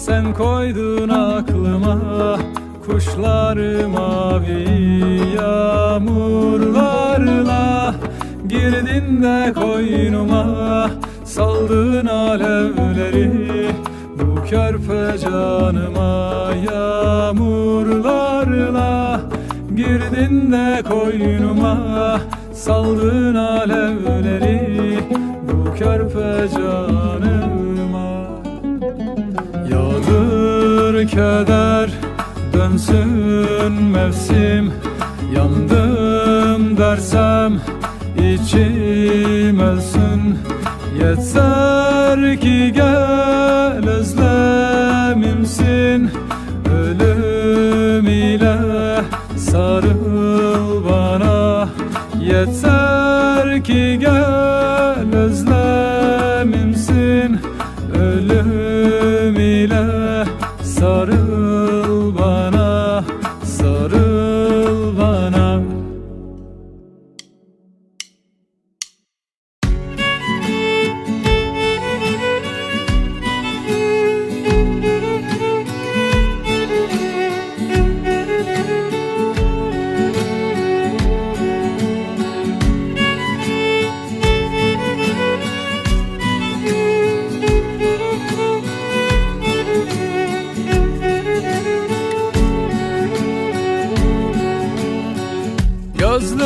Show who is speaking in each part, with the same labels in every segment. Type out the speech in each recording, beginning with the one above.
Speaker 1: sen koydun aklıma Kuşlar mavi yağmurlarla. Girdin de koynuma Saldın alevleri. Bu körpe canıma Yağmurlarla. Girdin de koynuma Saldın alevleri. Bu körpe canıma keder dönsün mevsim. Yandım dersem içim ölsün. Yeter ki gel özlemimsin. Ölüm ile sarıl bana. Yeter ki gel özlemimsin. Ölüm ile sarıl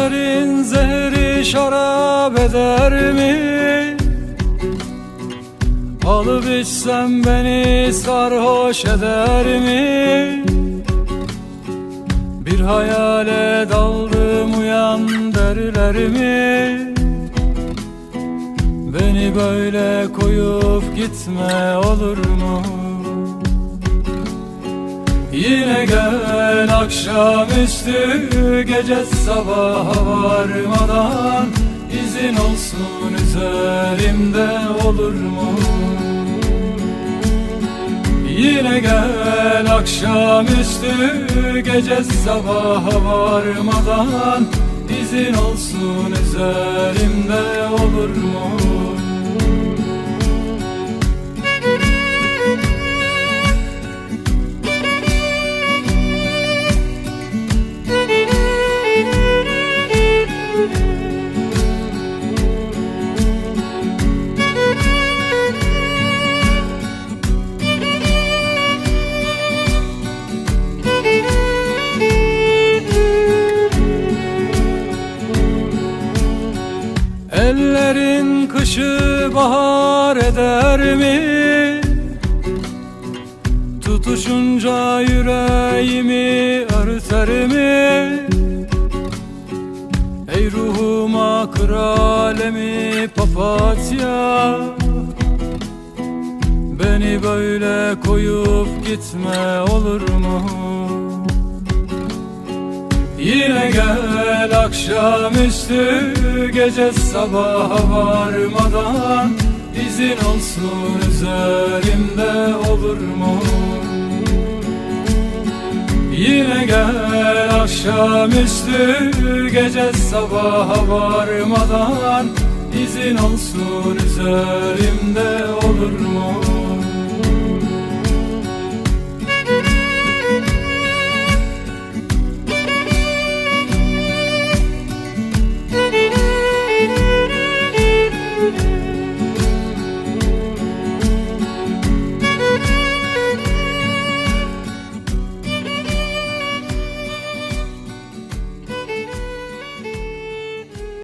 Speaker 1: Gözlerin zehri şarap eder mi? Alıp içsem beni sarhoş eder mi? Bir hayale daldım uyan derler mi? Beni böyle koyup gitme olur mu? Yine gel akşamüstü gece sabaha varmadan izin olsun üzerimde olur mu? Yine gel akşamüstü gece sabaha varmadan izin olsun üzerimde olur mu? Ellerin kışı bahar eder mi? Tutuşunca yüreğimi örter mi? Ey ruhuma kralemi papatya Beni böyle koyup gitme olur mu? Yine gel akşamüstü gece sabaha varmadan izin olsun üzerimde olur mu? Yine gel akşamüstü gece sabaha varmadan izin olsun üzerimde olur mu?